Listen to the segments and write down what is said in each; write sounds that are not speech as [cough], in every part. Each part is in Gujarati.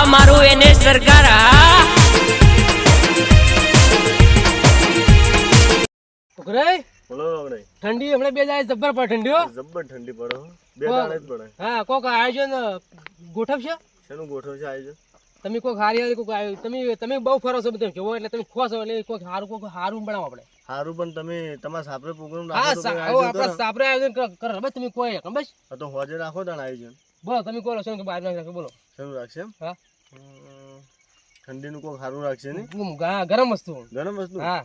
હા મારું એને સરકાર હા. ઠંડી હમણાં બે જાય જબ્બર પડે ઠંડી હો જબ્બર ઠંડી પડે બે દાડે જ પડે. હા કોક આયોજન ગોઠવશે? શેનું ગોઠવશે આયોજન? તમે કોક હારી હારી કોક આવ્યું તમે તમે બહુ ફરો છો બધું જોવો એટલે તમે ખોશો છો એટલે કોક હારું કોક હારું બનાવો આપણે. સારું પણ તમે તમારા સાપરે પ્રોગ્રામ હા રાખો તો આપણે સાપરે આયોજન કર બસ તમે કોઈ બસ તો હોજે રાખો તણ આયોજન. બોલો તમે કોલો છો કે બહાર રાખો બોલો. શું રાખશે હા. ઠંડીનું કોઈ સારું રાખશે ને? ગરમ વસ્તુ. ગરમ વસ્તુ? હા.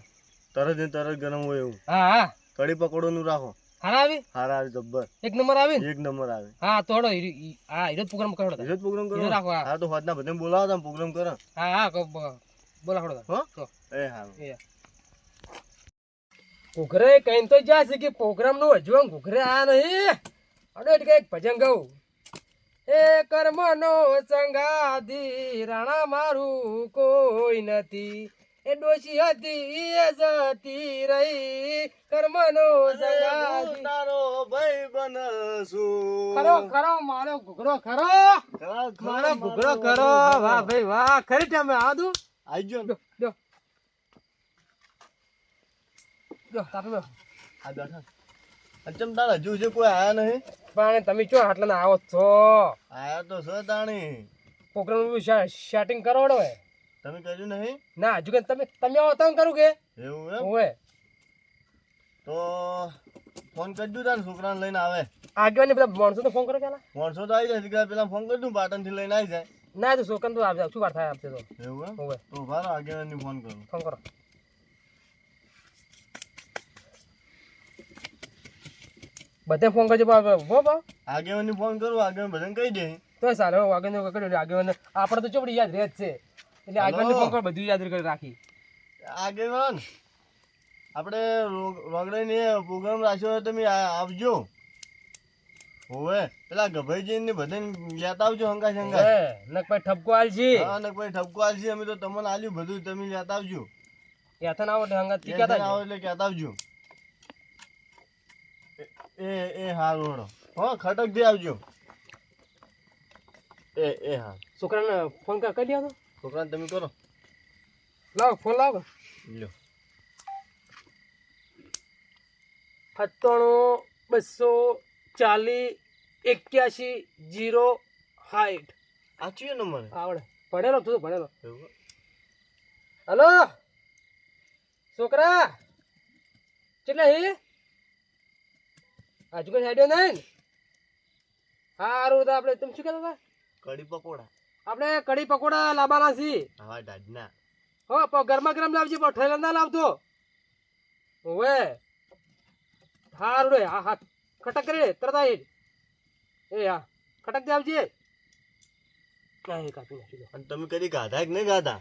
તરત ને તરત ગરમ હોય એવું. હા હા. કઢી પકોડોનું રાખો. હારા આવી? હારા આવી જબ્બર. એક નંબર આવી એક નંબર આવે. હા તો હડો હા હીરો પ્રોગ્રામ કરો હળો. પ્રોગ્રામ કરો? રાખો હા. તો હોજના બધાને બોલાવો તમે પ્રોગ્રામ કરો. હા હા કો- બોલા હળો હો? એ હા એ. ઘૂઘરે કઈ તો જ્યાં છે કે પ્રોગ્રામનું હજુ ઘૂઘરે આ નહીં. અડો એટલે કંઈક ભજન ગાઉં. એ કર્મ નો સંગાધી રાણા મારું કોઈ નથી. એ ડોશી હતી એ જતી રહી. કર્મ નો સંગાધી તારો ભાઈ બનશું ખરો ખરો મારો ઘૂઘરો ખરો. મારો ઘૂઘરો ખરો. વાહ ભાઈ વાહ. ખરી ટાઈમે આદુ આઈ જો જો જો લ્યો લ્યો આ બેઠા. અચમ તારા હજુ કોઈ આયા નહીં? પણ તમે ચો આટલા ના આવો છો? આયા તો છો તાણી. પ્રોગ્રામ સેટિંગ કરો હે. તમે કર્યું નહીં? ના હજુ કે તમે તમે આવો તમે કરું કે? એવું એમ? ઓવે. તો ફોન કરજો તાર છોકરાને લઈને આવે. આગળ પેલા માણસો તો ફોન કરો પેલા. માણસો તો આવી જાય પેલા ફોન કરી દઉં પાટણથી લઈને આવી જાય. ના તો છોકરા તો આવશે શું વાર થાય આપશે તો? એવું એમ? ઓવે. તો ભારો આગેવાનની ફોન કરો. ફોન કરો. બધે ફોન કરજો આગેવાનની ફોન કરું આગેવાન બધાને કહી દે. તો સારો આગળ આગળ આગેવાન આપણે તો ચોપડી યાદ રહે જ છે. એટલે આગળ ફોન કરો બધું યાદ કરી રાખી. આગેવાન આપણે રોગડાની પ્રોગ્રામ રાખ્યો હોય તમે આવજો. હોવે. પેલા ગભાઈજી ને બધે લેતા આવજો હંગા શંગા નકભાઈ ભાઈ ઠપકો આલજી. હા નકભાઈ ઠપકો આલજી. અમે તો તમને આલ્યું બધું તમે લેતા આવજો. યાથન આવો એટલે હંગાત એ કહેતા આવો એટલે કહેતા આવજો. એ- એ હારું હેડો. હો ખટક દે આવજો. એ એ હા છોકરાને ફોન કર કરી દો છોકરાને તમે કરો. લાવ ફોન લાવ. લ્યો. સત્તાણું બસો ચાલીસ એક્યાસી જીરો સાઠ આ નંબર આવડે. ભણેલો તું ભણેલો. હલો? છોકરા? કેટલા હે? હજુ કઈ હેડ્યો નહીં ને? સારું તો આપણે તમે શું કહેતા હતા? કઢી પકોડા. આપણે કઢી પકોડા લાવવાના છીએ. હા દાદના હો પણ ગરમા ગરમ લાવજે પણ ઠેલા ના લાવતો ઓવે. હારું રે હા હા ખટક કરી તરત આવી એ હા ખટક દે આવજે તમે કદી ગાધા કે નહીં ગાધા?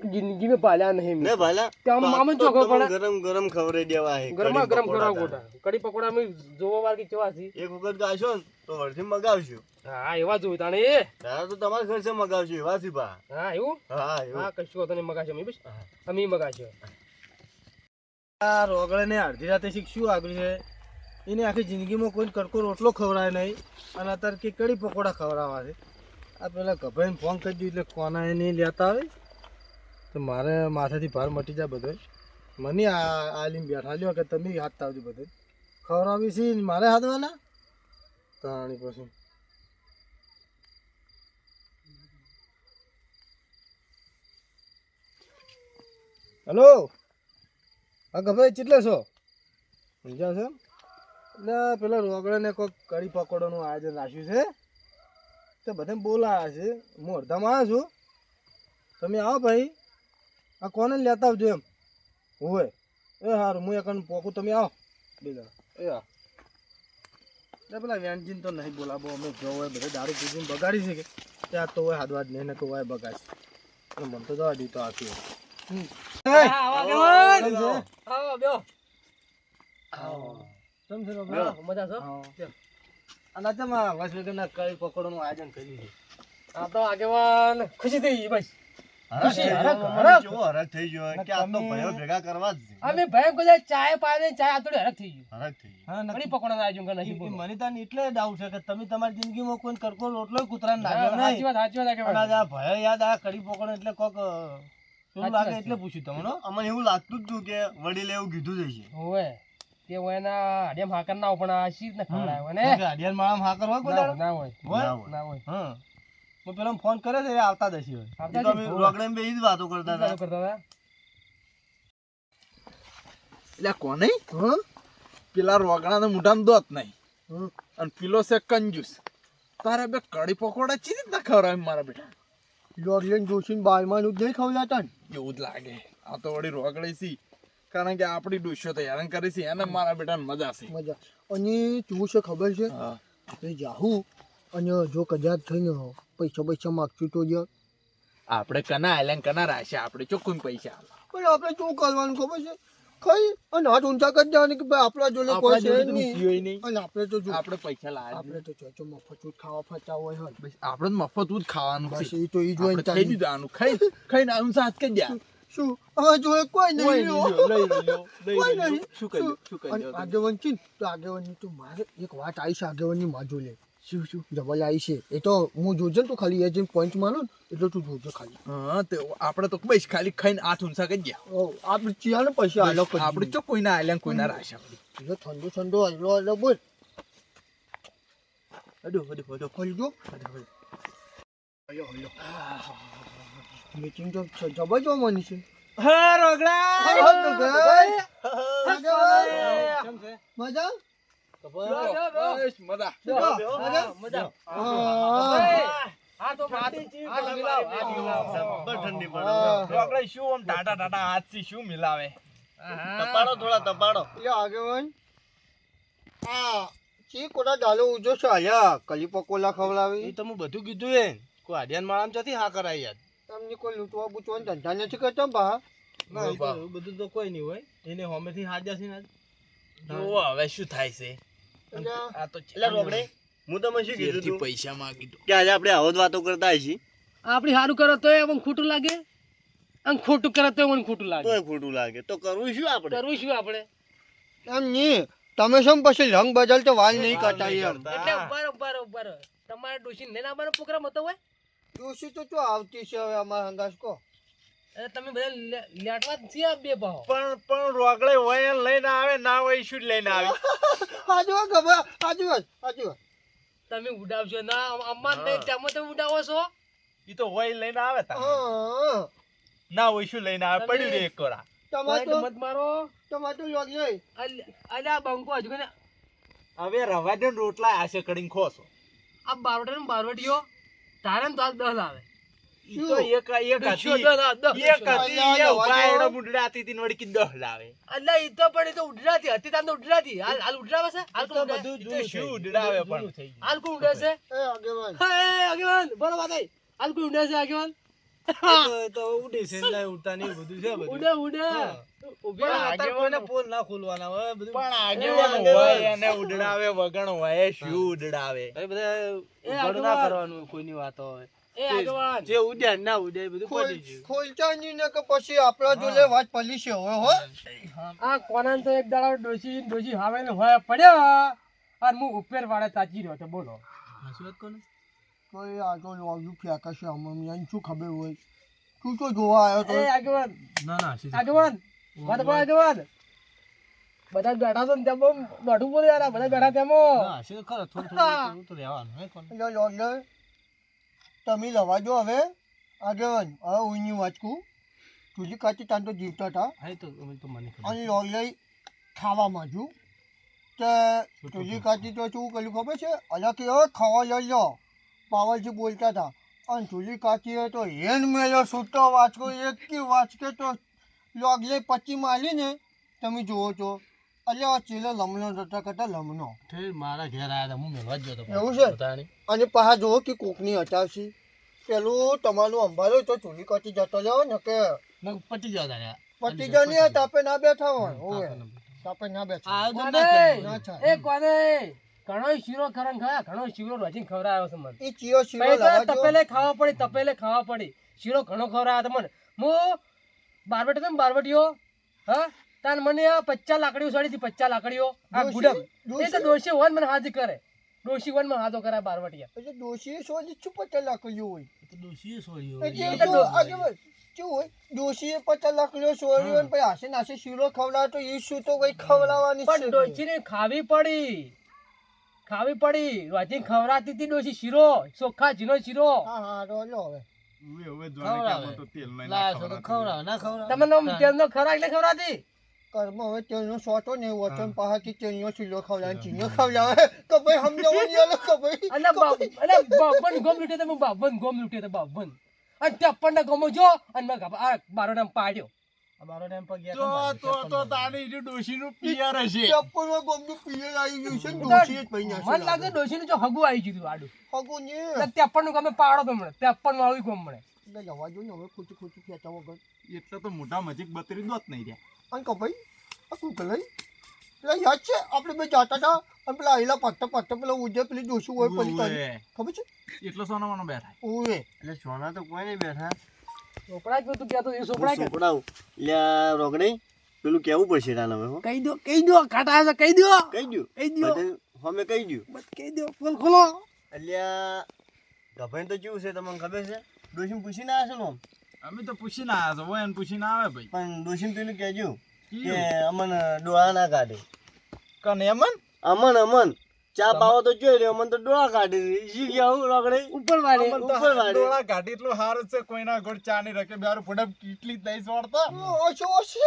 જિંદગી મેં પાલ્યા નહીં મેં. ભાલા ત્યાં મામા તો ચોખ્ખો ગરમ ગરમ ખવડાવી દેવા હે. ગરમ ગરમ ખવરા ગોટા કડી પકોડા મે જોવા વાર કે કેવા છે એક વખત ગાશો ને તો વળથી મગાવશું હા એવા જોઈ તાણે. એ તારા તો તમારા ખર્ચે મગાવશું એવા બા. હા એવું? હા એવું. હા કશું તને નહીં મે બસ. અમે મગાશે આ રોગળે ને અડધી રાતે શીખશું આગળ છે? એને આખી જિંદગીમાં કોઈ કડકો રોટલો ખવડાય નહીં. અને અત્યારે કે કડી પકોડા ખવડાવવા છે. આ પેલા ગભાઈને ફોન કરી દીધું એટલે કોના એ નહીં લેતા આવે? તો મારે માથેથી ભાર મટી જાય બધો મને આ આલીમ બેઠા લ્યો કે તમે હાથ આવજો બધે ખવડાવી છે મારે હાથવાના? તાણી પછી. હલો? હા ગભાઈ ચેટલે છો? સમજ્યા છો એટલે પેલા રોગડાને કોઈક કઢી પકોડાનું આયોજન રાખ્યું છે. તો બધા બોલાયા છે. હું અડધામાં આવ્યો છું. તમે આવો ભાઈ. આ કોને લેતા આવજો એમ? હોય. એ સારું હું એક પોકું તમે આવો. બીજા એ હા એટલે પેલા વ્યાનજીને તો નહીં બોલાવો અમે જો હોય બધા દારૂ પીધીને બગાડી છે કે? ત્યાં તો હોય હાથવાજ નહીં ને તો હોય બગાડશે. અને મને તો જવા દીધો તો આગેવાન ખુશી થઈ ગઈ ભાઈ ના એટલે ડાઉટ છે કે તમે તમારી જિંદગીમાં કોઈ કરકો રોટલો કૂતરાને હા, નાખ્યો સાચી નહીં. વાત સાચી વાત પણ આજે આગેવાન. આ ભય યાદ આ કડી પકડો એટલે કોક લાગે એટલે પૂછ્યું તમને હો. અમને એવું લાગતું જ હતું કે વડીલે એવું કીધું જ છે હોવે. તે હોય એના હાડિયામ હાકર ના હોય પણ આ શીર રીતના ખવડાવ્યો ને. હાકર હોય ના હોય. હોય? ના હોય. ના હોય. હા. હું પેલો ફોન કરે છે આવતા તો અમે રોકડે બે જ વાતો કરતા હતા. કરતા હતા. એટલે કોને પેલા રોગણાના મોઢામાં દોત નહીં અને પેલો છે કંજુસ. તારે બે કડી પકોડા ચી રીતના ખવડાવે મારા બેટા? લોગલેન જોશીને બારમાં નું જ નહીં ખવડાવતા ને? એવું જ લાગે. આ તો વળી રોકડે સી. કારણ કે આપણી ડુસ્યો તૈયાર કરી છે એને મારા બેટાને મજા છે. મજા. અને શું છે ખબર છે? હા. જાહુ અને જો કદાચ થઈને પૈસા પૈસા માગશું તો યાર આપણે કના આલ્યા કના રાખ્યા? આપણે ચોખ્ખું પૈસા પણ આપણે શું કરવાનું ખબર છે? ખાઈ અને હાથ ઊંચા કરી દેવાની કે ભાઈ આપણા જોડે કોઈ છે નહીં. અને આપણે તો જો આપણે પૈસા લાવ્યા આપણે તો જો મફત જ ખાવા ફરતા હોય હોય બસ આપણે તો મફત જ ખાવાનું બસ એ તો એ જોઈને ખાઈ દીધું આનું. ખાઈ ખાઈને આનું સાથ કરી દે? શું? હવે જોડે કોઈ નહીં કોઈ નહીં. શું કહ્યું શું? કહ્યું આગેવાન છે તો આગેવાનની તો મારે એક વાત આવી છે આગેવાનની માજો લે શું શું જબલ આવી છે એ તો હું જોજે ને તું ખાલી એ જે પોઈન્ટ માનો ને એટલે તું જોજે ખાલી હા તો આપણે તો બસ ખાલી ખાઈને હાથ ઊંચા કરી ગયા ઓ, આપણે ચિયાને પૈસા આલો કરી આપણે તો કોઈના આલ્યા કોઈના રાખ્યા એટલે ઠંડો ઠંડો આલો આલો બોલ હડો હડો હડો હલજો મીટિંગ તો જ- જબર જોવા છે હા રોગડા હા, તો મજા મજા. મજા? મજા. હા. હા. તો હાથ હાથ મિલાવ હાથ મિલાવ જબ્બર ઠંડી પડે. હા. શું આમ ટાટા ટાટા હાથથી શું મિલાવે? તપાડો થોડા તપાડો. આગેવાન. આ ચી કોટા ડાલો ઉજો છે આલ્યા? કલી પકોલા એ ખવડાવી તો હું બધું કીધું એ કોઈ અઢિયાર માળામાં ચોથી હા કરાય યાર. તમને કોઈ લૂંટવા બૂટવા ધંધા નથી કરતા બા? બધું તો કોઈ નહીં હોય. એને હોમેથી હાજર છે ને. જોવો હવે શું થાય છે? આ તો એટલે રોકડે હું તમને શું કીધું તું? પૈસા માંગી કે આજે આપણે આવો જ વાતો કરતા હશી આપણે સારું કરો તો એમ ખોટું લાગે? અને ખોટું કરે તો મને ખોટું લાગે. તોય ખોટું લાગે. તો કરવું શું આપણે? કરવું શું આપણે? એમ નહીં. તમે શું પછી રંગ બદલ તો વાલ નહીં કટાઈ યાર એટલે ઊભા રહો. તમારે ડોશી લઈને આવવાનો પોગ્રામ હતો હોય? ડોશી તો તો આવતી છે હવે અમારા હંગાસ કો? તમે બધા લેટવા છીએ આ બે ભાવ. પણ પણ રોગડે હોય એને લઈને આવે ના હોય શું લઈને આવે? આજુ ખબર આજુ આજુ તમે ઉડાવશો. ના અમાર નહીં તમે તમે ઉડાવો છો. એ તો હોય લઈને આવે તા ના હોય શું લઈને આવે? પડ્યું રે એક કોરા તમારે મત મારો. તમારે યોગ્ય અલ્યા બંકો હજુ કને હવે રવા દે ને રોટલા આશે કરીને ખોસો. આ બારોટો ને બારવટીઓ. તારે ને તો આ દસ આવે. ઉડડાવે વગણ હોય શું ઉડડાવે? બધા એ ના કરવાનું કોઈની વાતો હોય. જે. ઉડ્યા ના ઉડ્યા બધું પડી ગયું. ખોલતા નહીં ને કે પછી આપણા જોલે વાત પલી છે હવે હો. આ કોનાન તો એક દાડા ડોસી ડોસી હાવે ને હોય પડ્યા. અને હું ઉપર વાળે તાજી રહ્યો તો બોલો. હસવત કોને? કોઈ આ તો લોગનું ફેંકે છે આમાં એને શું ખબર હોય? તું તો જોવા આવ્યો તો. એ આગેવાન. ના ના આગેવાન વાત બોલ આગેવાન. બધા બેઠા છે ને તેમ બહુ મોઢું બોલે યાર બધા બેઠા તેમાં તો ખરો થોડું થોડું તો રહેવાનું હે કોણ? લો લોગને તમે લવા દો હવે. આગેવાન હવે હું વાત વાંચકું તુજી કાચી તાન તો જીવતા હતા હા તો તો મને અને લોગ ખાવા માંજુ તે તુજી કાચી તો શું કર્યું ખબર છે? અલગ કે ખાવા લઈ લો. પાવાજી બોલતા હતા અને તુલી કાચીએ તો હેન મેળો સૂતો વાંચકો એક કે વાંચકે તો લોગલે પચી માલી ને તમે જુઓ છો. ચીલો જતા કરતા ઠેર મારા ઘેર આયા હતા હું મેળવા જ ગયો એવું છે? અને પાછા જુઓ કે કોકની હટાવશી પેલું તમારું અંબારો તો ચૂલી કાચી જતો જાઓ ને કે મેં પતી જવા તારે. પતિ જવાની તાપે ના બેઠા હોય. ઓવે તાપે ના બેઠા. આયોજન ના કોને? થાય. ના થાય. એ કોને? ઘણો શીરો ખરણ ખાયા ઘણો શીરો રોજીને ખવડાવ્યો છે મને. એ ચિયો શીરો પૈસા તપેલે ખાવા પડી તપેલે ખાવા પડી. શીરો ઘણો ખવડાવે મને. હું બારવટી તમે બારવટીઓ હા? તાન મને આ પચાસ લાકડીઓ સડી હતી પચાસ લાકડીઓ. આ ગુડમ. એ તો ડોશી? ડોશી વન મને હાજી કરે. ડોશી વનમાં હાથો કરે બારવટિયા. એટલે ડોશીએ સોજી શું પચાસ લાકડીઓ હોય? તો જો આગેવાન, શું હોય ડોશીએ પચાસ લાકડીઓ ને પછી હાસે નાસે શીરો ખવડાવે તો એ શું તો કઈ ખવડાવવાની પણ છે? ડોશીને ખાવી પડી. ખાવી પડી. રોજી ખવડાતી હતી ડોશી શીરો. ચોખ્ખા જીનો શીરો. હા હા તો લો હવે. હવે હવે તો તેલ નહીં નાખવાનું. તમને તેલનો ખરા એટલે ખવડાતી કર્મ હવે તેલનો સોટો ને વચન પાસેથી તેલનો શીરો ખવડાવે ચીનો ખવડાવે. તો ભાઈ સમજાવવાની અલગ તો ભાઈ. અને બા- અને બાવન ગોમ લૂટ્યો તો ગોમ બાવન અને ત્રેપન ગોમો જો અને મેં આ નામ પાડ્યો. બારો નામ પર ગયા તો તો તો તારી જે ડોશીનું પિયર હશે. આવી ગયું છે ને મને લાગે ડોશીનું જો હગું આવી ગયું આડું. હગુ ને. એટલે નું ગમે પાડો તો મળે. ત્રેપન વાળું ગોમ મળે. એટલે જવા ને હવે ખોટું ખોટું કહેતા વગર. એટલે તો મોટા મજીક બતરી દોત નહીં રહ્યા. અને કપાઈ ભાઈ આ શું કલાઈ પેલા યાદ છે? આપણે બે જાતા હતા અને પેલા આયલા પત્તા પત્તા પેલા ઉજે પેલી ડોશી હોય પેલી તારી. ખબર છે? એટલો સોનો મને બેઠા. ઓવે એટલે સોના તો કોઈ નહીં બેઠા. ચોપડા જ તું કહેતો એ સોપડા સોપડાવું એટલે આ પેલું કેવું પડશે તાને હવે કહી દો કહી દો કાટા છે કહી દો. કહી દો કહી દો હમે કહી દઉં કહી દો ફોન ખોલો. અલ્યા ગભણ તો કેવું છે તમને ખબર છે? ડોશીને પૂછીને આવ્યા છો ને? અમે તો પૂછીને આવ્યા છો હોય એને પૂછીને આવે ભાઈ. પણ ડોશીને પેલું કહેજો કે અમન ડોળા ના કાઢે. કને અમન? અમન અમન ચા પાવો તો જોઈ લે અમન તો ડોળા કાઢી દે ઈ ગયા હું રોકડી ઉપર વાળે ઉપર વાળે. ડોળા કાઢી. એટલું હારું છે કોઈના ગોળ ચા નહીં રકે બેહારું ફોડા કેટલી દઈ સોડતા. ઓછો હશે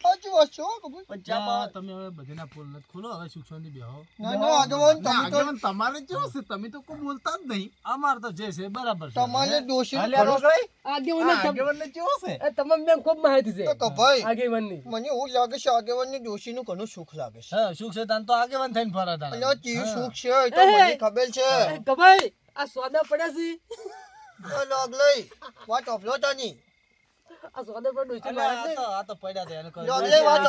હજુ હશો ખબર પણ ચા પાવા તમે હવે બધાના પોલ નથી ખોલો હવે સુખ શાંતિ બેહો. ના ના આગેવાન તમે તો આગેવાન તમારે કેવું છે તમે તો કોઈ બોલતા જ નહીં. અમાર તો જે છે બરાબર તમારે ડોશી અલ્યા રોકડી આગેવાન આગેવાનને કેવું છે તમામ બેન ખૂબ માહિતી છે. તો ભાઈ આગેવાનની. મને એવું લાગે છે આગેવાનની ડોશી નું ઘણું સુખ લાગે છે. હા સુખ છે તાન તો આગેવાન થઈને ફરે ચી સુખ છે તો મને ખબર છે. આ સોદા પડ્યા છે. લોગ લઈ વાત આ સોદા પર ડોસી મારે છે. આ તો પડ્યા છે એને લોગ લઈ વાત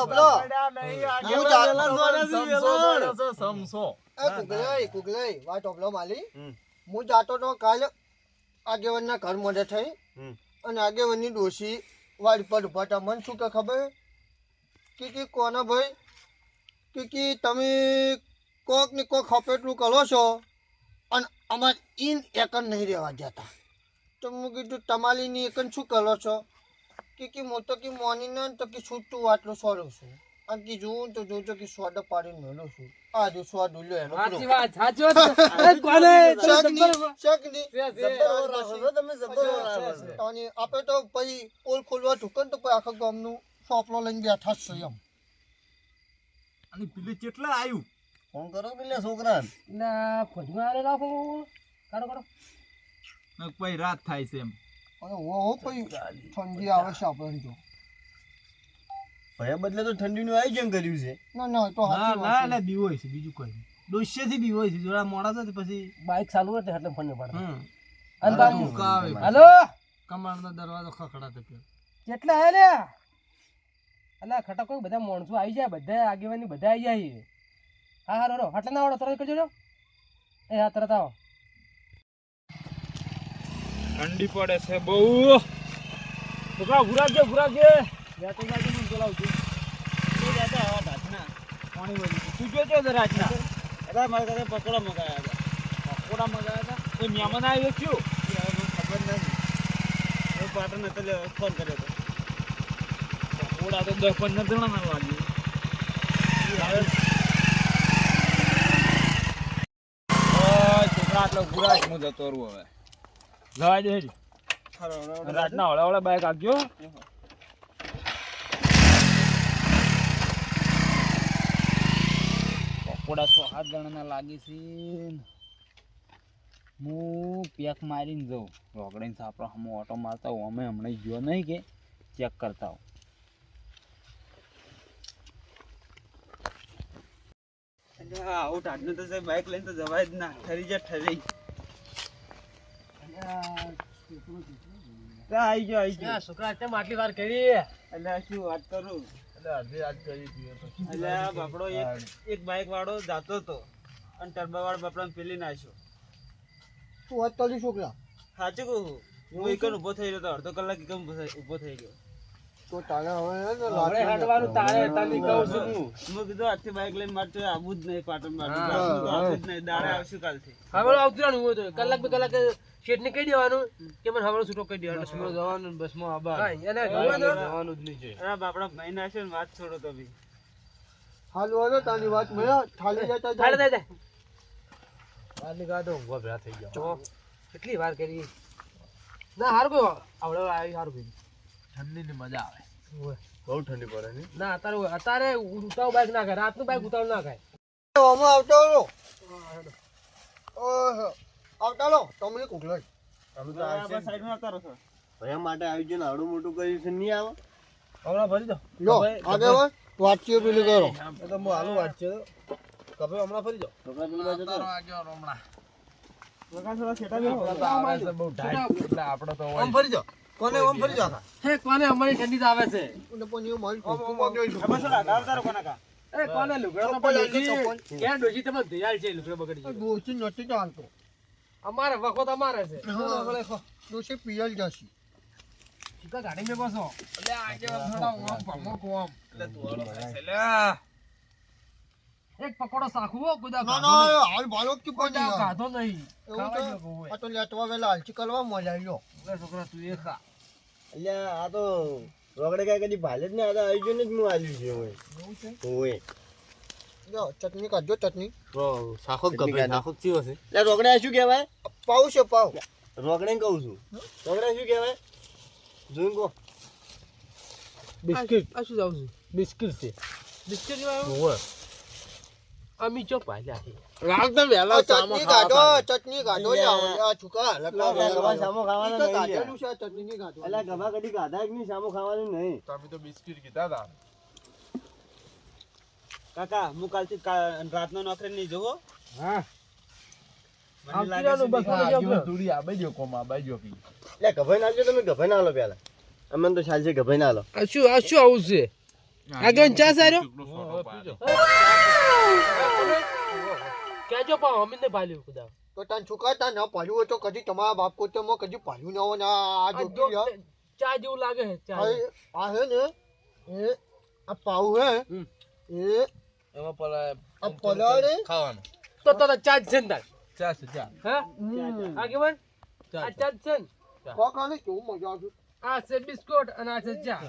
હું સમસો એ કુગલઈ કુગલઈ અપલો માલી. હું જાતો તો કાલે આગેવનના ઘર મોઢે થઈ અને આગેવનની ડોશી વાડી પર ઉભાતા મન શું કે ખબર? કે કે કોના ભાઈ? કે કે તમે કોક ને કોક હપેટલું કરો છો અને અમાર ઇન એકન નહીં રહેવા જતા તો મેં કીધું તમારી ની એકન શું કરો છો? કે કે હું તો કે મોની ને તો કે છૂટું આટલું સોરું છું. અને કે જોઉં તો જોજો કે સોડા પાડીને મેલું છું. આ જો સોડ લ્યો એનો સાચી વાત સાચો [laughs] કોને? શકની શકની તમે છો. અને આપણે તો પછી ઓલ ખોલવા ઢુકન તો કોઈ આખા ગામનું સોપલો લઈને બેઠા છે એમ. અને પેલી કેટલા આવ્યું ફોન કરો પેલા છોકરા ના ખોજમાં આલે રાખો. કરો કરો ને પછી રાત થાય છે એમ. અને ઓહો કોઈ પછી ઠંડી આવે છે આપણે તો. ભયા બદલે તો ઠંડીનું આયોજન કર્યું છે. ના ના તો સાચી ના છે. બીવો છે બીજું કોઈ દોસ્યથી બીવો છે જોડા મોડા તો પછી બાઈક ચાલુ હોય એટલે ફોન પડે અને બાબુ હાલો. કમાણનો દરવાજો ખખડાતો કે કેટલા હે લે અલા ખટા કોઈ બધા માણસો આવી જાય બધા આગેવાની બધા આવી જાય. હા હા રો હટલે ના આવડો તરત કરજો જો. એ હા તરત આવો. ઠંડી પડે છે બહુ. છોકરા ભુરાજે ભુરાજે વેતો જાજે હું બોલાવું છું પાણી વળી તું જો જો જરા આજના. અરે મારે ઘરે પકોડા મગાવ્યા હતા. પકોડા મગાવ્યા હતા? કોઈ મહેમાન આવ્યો છું ખબર નથી. હું પાટણ એટલે ફોન કર્યો હતો. પકોડા તો દસ પંદર જણા લાગ્યું છોકરા આટલો ગુરાજ હું જતો રહું હવે. જવા દે રાતના હળા હળા બાઈક આપજો પકોડા સો સાત જણાના લાગે છે હું પેક મારીને જઉં. રોકડીને સાપડો હમ ઓટો મારતા હોઉં. અમે હમણાં ગયો નહીં કે ચેક કરતા હોઉં. આવું ટાટનું તો બાઈક બાઇક લઈને તો જવાય જ ના. ઠરી જ ઠરી. આવી ગયો આવી ગયો. છોકરા કેમ આટલી વાર કરી? એટલે શું વાત કરું? અડધી વાત કરી એટલે આ બાપડો એક એક બાઇક વાળો જાતો હતો અને ટર્બા વાળો બાપડાને પેલી નાખ્યો. તું વાત કરી છોકરા? સાચું કહું? હું એક ઊભો ઊભો થઈ રહ્યો તો અડધો કલાક એક ઊભો થઈ ગયો. તો તારે હવે હે ને હવે લાઠી હાંડવાનું તારે તને કહું છું હું. મેં કીધું આજથી બાઇક લઈને મારે તો આવું જ નહીં પાટણમાં આવું જ નહીં દાડે આવશું કાલથી. હવે આવતું રહેવાનું હોય તો. કલાક બે કલાક શેઠને કહી દેવાનું કે મને હવે છૂટો કહી દેવાનું. બસમાં જવાનું બસમાં આબા એને જવાનું જ નહીં છે. અરે બાપડા મહિના છે ને વાત છોડો તો બી. હાલ વાળો તારી વાત મેં થાળી જતા હાલે જાય. જાય બહાર નીકળ્યા તો ભેળા થઈ ગયા. કેટલી વાર કરી. ના હારું આવડે આવી સારું ઠંડીની મજા આવે. બહુ ઠંડી પડે ને? ના અત્યારે અત્યારે ઉતાવ બાઈક ના ખાય. રાતનું બાઈક ઉતાવ ના ખાય. આમાં આવતો ઓહો. આવતા લો તમને તો આવશે સાઈડમાં આવતા છો. ભયા માટે આવી આવડું મોટું કર્યું છે નહીં આવે? હમણાં ભરી દો. લો આગળ વાતચીત પેલી કરો. એ તો હું હાલું હમણાં ફરી જાઓ છોકરા પેલી બાજુ આગળ હમણાં. લગા થોડા છેટા બેહો. આપડે તો બહુ ટાઈટ એટલે આપડે તો ફરી જાઓ કોને ઓમ ફરી જા હે કોને અમારી ઠંડી આવે છે? અને પોની ઓમ ઓમ. બસ ઓલા ગાળ તારો કોના કા? એ કોને લુગડા તો ચપ્પલ. ક્યાં ડોશી? તમે દયાલ છે લુગડા બગડી ડોશી નથી ચાલતો અમારે વખત અમારે છે. ડોશી પિયલ જાસી ટીકા ગાડી મે બસો. એટલે આજે થોડા ઓમ ભમો કોમ એટલે તું વાળો થાય છે લે એક પકોડો સાખવો કુદા ના ના હાલ બાળક કી પડી ખાધો નહીં. એવું હોય. આ તો લેટવા વેલા હાલચી કરવા મજા આવી ગયો. છોકરા તું એ ખા. અલ્યા આ તો રોકડે કાંઈ કદી ભાલે જ ને આ તો આવી ગયું ને જ હું આવ્યું છે હોય હોય. લો ચટણી કાઢજો ચટણી. શાખો ગમે શાખો ચીવો છે એટલે રોકડે શું કહેવાય? પાવ છે પાવ રોકડે કહું છું. રોકડે શું કહેવાય? જોઈને કહો. બિસ્કિટ. આ શું જાવ છું? બિસ્કિટ છે. બિસ્કિટ જેવા અમી ચો પાલ્યા છે. રાત વેલા આ ચટણી કાઢો ચટણી કાઢો આ છોકરા એટલે સામો ખાવાનો નહીં છે આ ચટણી કાઢો એટલે ગભા કદી ગાધા જ નહીં સામો ખાવાનું નહીં? તમે તો બિસ્કિટ કીધા હતા. કાકા હું કાલથી રાતનો નોકરી નહીં જવો હા. મને લાગે બસ કે- આગળ જો. કોમ આબાઈ જો પી. એટલે ગભાઈ ના તમે ગભાઈ ના આલો પેલા. અમને તો ચાલશે ગભાઈ ના લો આ શું આ શું આવું છે? આગળ ચા સાર્યો? કેજો પણ અમી ને પાલ્યું ખુદા તો તન છોકરા ન પાલ્યું હોય તો કદી તમારા બાપ કોતરમાં કદી પાલ્યું ના હોય ને આ આ ચા જેવું લાગે છે ચા. આ હે ને એ આ પાઉ હે. એ એમાં પલા આ પલાળે. ખાવાનું. તો તો તો ચા જ છે ને ચા છે ચા. હા? હમ. આ કેવન ચા આ ચા જ છે ને. કાકાને કેવું મજા આવશે આ છે બિસ્કુટ અને આ છે ચા.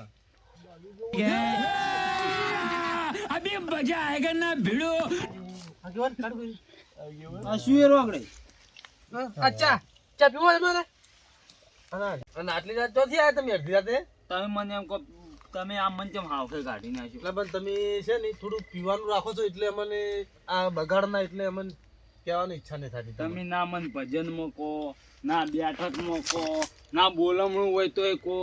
આગેવાન કાઢ કરી. આ શું એ રોકડે હા, આ ચા. ચા પીવો તમારે અને આટલી રાત ચોથી આવ્યા તમે અડધી રાતે? તમે મને એમ કહો તમે આમ મને કેમ હાવખે કાઢી નાખ્યો એટલે પણ તમે છે ને થોડું પીવાનું રાખો છો એટલે અમને આ બગાડના એટલે અમને કહેવાની ઈચ્છા નહીં થતી તમે ના મન ભજન મોકો ના બેઠક મોકો. ના બોલમણું હોય તોય કો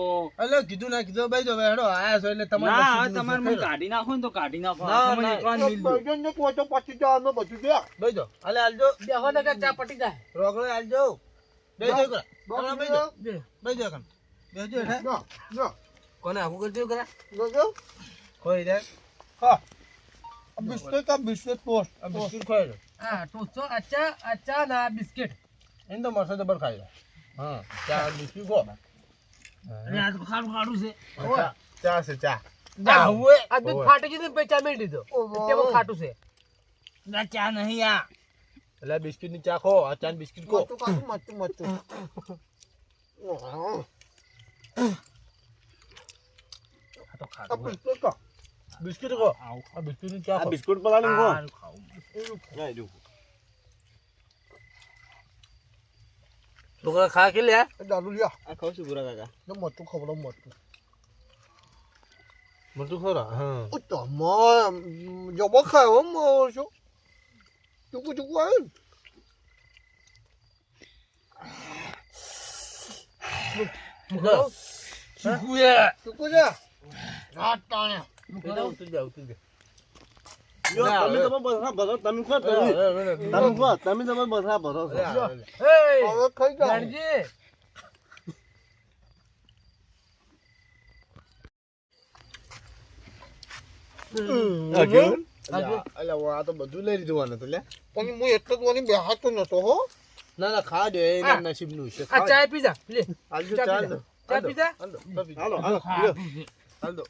એટલે કીધું ના કીધું ભાઈ જો હેડો આયા છો એટલે તમારે ના તમારે. મને કાઢી નાખો ને તો કાઢી નાખો. ના, મને એકવાર મિલ દો. બળજનને કહો તો પછી જવાનું બધું ગયા ભાઈ જો હાલે આલજો બેહો ને કે ચા પટી જાય. રોકડે હાલજો બેજો એકલા. બસ હમણાં બેજો બે. કન બે જો. હે ના ના કોને આવું કરજો કરા? જોજો ખોઈ દે. હા. બિસ્કિટ આ બિસ્કિટ પોસ્ટ આ બિસ્કિટ ખોઈ લો હા ટોસ્ટ અચ્છા અચ્છા ના બિસ્કિટ. એને તો મરસો જબર ખાઈ હા ચા બિસ્કિટ ખો. અને આ તો ખારું ખારું છે. ચા. છે ચા. આ હવે. આ દૂધ ફાટી ગયું ને પછી ચા મેળ દીધો તેમાં ખાટું છે. ના ચા નહીં આ. એટલે બિસ્કિટની ચા ખો આ ચા બિસ્કિટ ખો. મતું મતું મતું બિસ્કિટ કા બિસ્કિટ ખો. આ બિસ્કિટની ચા બિસ્કુટ પલાળી ખો. ખાવું. જો. છોકરા ખા કે લ્યા? દારૂ લ્યા. આ ખાવ છું ભૂરા કાકા. ને મતું ખવડાવ મતું મરતું ખરા હા. ઓ તમામ જબર ખાયો હો મારો છો. ચૂકું ચૂકું આવ્યું ચૂકું છે. રાત ટાણે. ઉતરી જા ઉતરી જા જો, તમે તમે બસરા ભરો તમે ખો તમે તમે ખો તમે તમે બસરા ભરો છો હવે ખાઈ જાઓ બધું લઈ લીધું આને તો લે પણ હું એટલો જ વાની બેહાતો નતો હો ના ના ખા દે. એના નસીબનું છે ચા લે ચા ચાલ ચા હાલો હાલો હાલો.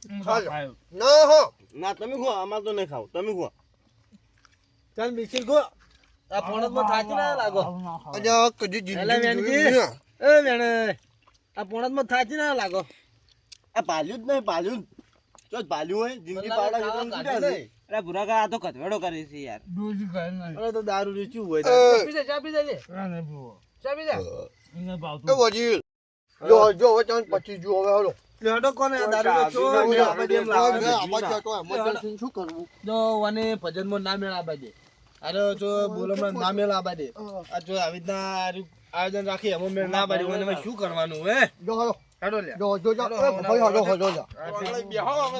ના હો. ના તમે ખો અમાર તો નહીં ખાવ. તમે ખો ચાલ બિસ્કિટ ખો આ પોણતમાં થાકી ના લાગો. અજા કદી જિંદગી એલા વેણજી. જોઈ નહીં. એ વેણે. આ પોણતમાં થાકી ના લાગો. આ પાલ્યું જ નહીં પાલ્યું. જો પાલ્યું હોય જિંદગી પાડા આ તો કચવેડો કરે છે યાર. અરે તો દારૂ રીચ્યું હોય ચા એને ભાવતું. વજીર. જો પછી જો હવે હાલો. લેડો કોને ને આપણે શું કરવું જો અને ભજનમાં મેળ આબા દે અરે જો બોલમાં ના મેળ આબા દે આ જો આવી રીતના આયોજન રાખી એમાં મેળ ના પાડી મને શું કરવાનું હે જો હાલો હેડો લે જો જો જો ભાઈ હાલો હાલો જા બેહો હવે